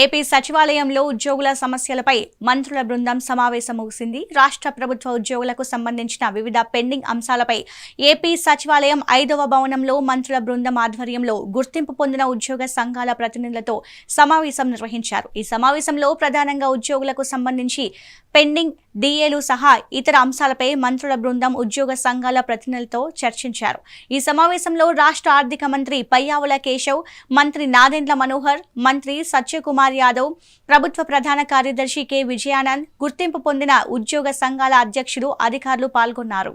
AP సచివాలయంలో ఉద్యోగుల సమస్యలపై మంత్రుల బృందం సమావేశం ముగిసింది. రాష్ట్ర ప్రభుత్వ ఉద్యోగులకు సంబంధించిన వివిధ పెండింగ్ అంశాలపై ఏపీ సచివాలయం ఐదవ భవనంలో మంత్రుల బృందం ఆధ్వర్యంలో గుర్తింపు పొందిన ఉద్యోగ సంఘాల ప్రతినిధులతో సమావేశం నిర్వహించారు. ఈ సమావేశంలో ప్రధానంగా ఉద్యోగులకు సంబంధించి పెండింగ్ డిఏలు సహా ఇతర అంశాలపై మంత్రుల బృందం ఉద్యోగ సంఘాల ప్రతినిధులతో చర్చించారు. ఈ సమావేశంలో రాష్ట్ర ఆర్థిక మంత్రి పయ్యావుల కేశవ్ మంత్రి నాదెండ్ల మనోహర్ మంత్రి సత్యకుమార్ యాదవ్ ప్రభుత్వ ప్రధాన కార్యదర్శి కె. విజయానంద్ గుర్తింపు పొందిన ఉద్యోగ సంఘాల అధ్యక్షులు అధికారులు పాల్గొన్నారు.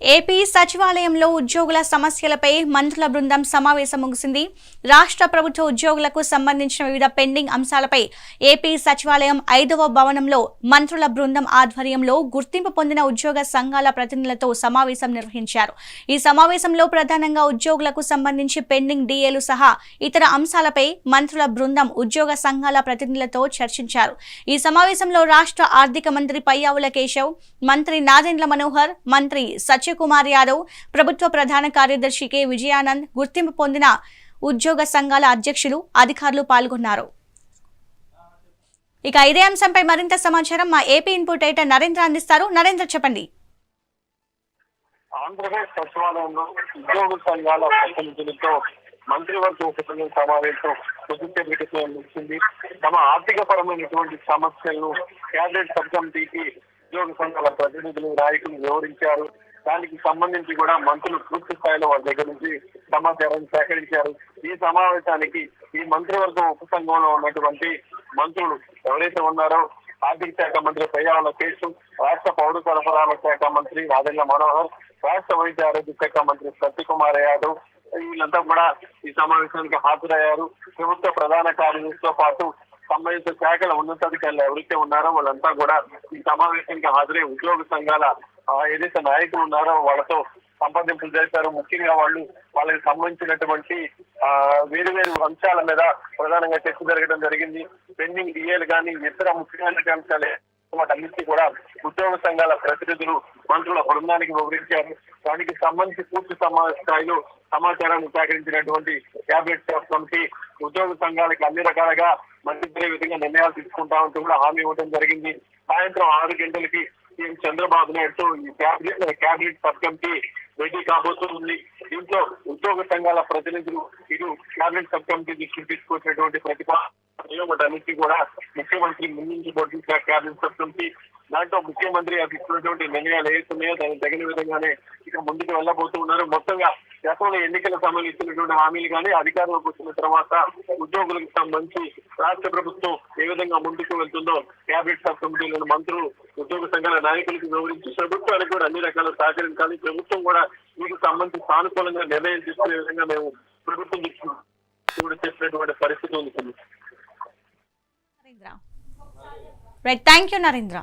ఏపీ సచివాలయంలో ఉద్యోగుల సమస్యలపై మంత్రుల బృందం సమావేశం ముగిసింది. రాష్ట్ర ప్రభుత్వ ఉద్యోగులకు సంబంధించిన వివిధ పెండింగ్ అంశాలపై ఏపీ సచివాలయం ఐదవ భవనంలో మంత్రుల బృందం ఆధ్వర్యంలో గుర్తింపు పొందిన ఉద్యోగ సంఘాల ప్రతినిధులతో సమావేశం నిర్వహించారు. ఈ సమావేశంలో ప్రధానంగా ఉద్యోగులకు సంబంధించి పెండింగ్ డిఏలు సహా ఇతర అంశాలపై మంత్రుల బృందం ఉద్యోగ సంఘాల ప్రతినిధులతో చర్చించారు. ఈ సమావేశంలో రాష్ట్ర ఆర్థిక మంత్రి పయ్యావుల కేశవ్ మంత్రి నాదెండ్ల మనోహర్ మంత్రి సత్యకుమార్ యాదవ్ ప్రభుత్వ ప్రధాన కార్యదర్శి కె. విజయానంద్ గుర్తింపు పొందిన ఉద్యోగ సంఘాల అధ్యక్షులు అధికారులు పాల్గొన్నారు. ఇక ఇదే అంశంపై మరింత సమాచారం మా ఏపీ ఇన్పుట్ ఎడిటర్ నరేంద్ర అందిస్తారు. నరేంద్ర చెప్పండి. ఆంధ్రప్రదేశ్ సచివాలయంలో ఉద్యోగ సంఘాల ప్రతినిధులతో మంత్రివర్గ ఉపసంఘం సమావేశం కొద్దిసేపటికి ముగిసింది. తమ ఆర్థిక పరమైనటువంటి సమస్యలను క్యాబినెట్ సబ్ కమిటీకి ఉద్యోగ సంఘాల ప్రతినిధులు నాయకులు వివరించారు. దానికి సంబంధించి కూడా మంత్రులు పూర్తి స్థాయిలో వాళ్ళ దగ్గర నుంచి సమాచారాన్ని సేకరించారు. ఈ సమావేశానికి ఈ మంత్రివర్గం ఉపసంఘంలో ఉన్నటువంటి మంత్రులు ఎవరైతే ఉన్నారో ఆర్థిక శాఖ మంత్రి పయ్యావుల కేసు రాష్ట్ర పౌర సరఫరాల శాఖ మంత్రి రాజేంద్ర మనోహర్ రాష్ట్ర వైద్య ఆరోగ్య శాఖ మంత్రి సత్యకుమార్ యాదవ్ వీళ్ళంతా కూడా ఈ సమావేశానికి హాజరయ్యారు. ప్రభుత్వ ప్రధాన కార్యదర్శితో పాటు సంబంధిత శాఖల ఉన్నతాధికారులు ఎవరైతే ఉన్నారో వాళ్ళంతా కూడా ఈ సమావేశానికి హాజరై ఉద్యోగ సంఘాల ఏదైతే నాయకులు ఉన్నారో వాళ్ళతో సంప్రదింపులు జరిపారు. ముఖ్యంగా వాళ్ళు వాళ్ళకి సంబంధించినటువంటి ఆ వేరు వేరు అంశాల మీద ప్రధానంగా చర్చ జరగడం జరిగింది. పెండింగ్ డిఏలు కానీ ఇతర ముఖ్యమైనటువంటి అంశాలు వాటన్నిటి కూడా ఉద్యోగ సంఘాల ప్రతినిధులు మంత్రుల బృందానికి వివరించారు. దానికి సంబంధించి పూర్తి సమా స్థాయిలో సమాచారాన్ని సేకరించినటువంటి క్యాబినెట్ స్టాఫ్ కమిటీ ఉద్యోగ సంఘాలకి అన్ని రకాలుగా మంచి విధంగా నిర్ణయాలు తీసుకుంటామంటూ కూడా హామీ ఇవ్వడం జరిగింది. సాయంత్రం ఆరు గంటలకి సీఎం చంద్రబాబు నాయుడుతో ఈ క్యాబినెట్ క్యాబినెట్ సబ్ కమిటీ భేటీ కాబోతుంది. దీంట్లో ఉద్యోగ సంఘాల ప్రతినిధులు ఇటు క్యాబినెట్ సబ్ కమిటీ దృష్టికి తీసుకొచ్చినటువంటి ప్రతిపాదన కూడా ముఖ్యమంత్రి ముందుంచబోతుంది క్యాబినెట్ సబ్ కమిటీ దాంట్లో ముఖ్యమంత్రి అది ఇచ్చినటువంటి నిర్ణయాలు ఏస్తున్నాయో దానికి తగిన విధంగానే ఇక ముందుకు వెళ్ళబోతున్నారు మొత్తంగా గతంలో ఎన్నికల సమయంలో ఇచ్చినటువంటి హామీలు కానీ అధికారంలోకి వచ్చిన తర్వాత ఉద్యోగులకు సంబంధించి రాష్ట్ర ప్రభుత్వం ఏ విధంగా ముందుకు వెళ్తుందో క్యాబినెట్ సబ్ కమిటీలోని మంత్రులు ఉద్యోగ సంఘాల నాయకులకు వివరించి ప్రభుత్వానికి కూడా అన్ని రకాల సహకరించాలి ప్రభుత్వం కూడా మీకు సంబంధించి సానుకూలంగా నిర్ణయం తీసుకునే విధంగా మేము ప్రభుత్వం కూడా చేసినటువంటి పరిస్థితి ఉంది. Narendra. Right thank you Narendra.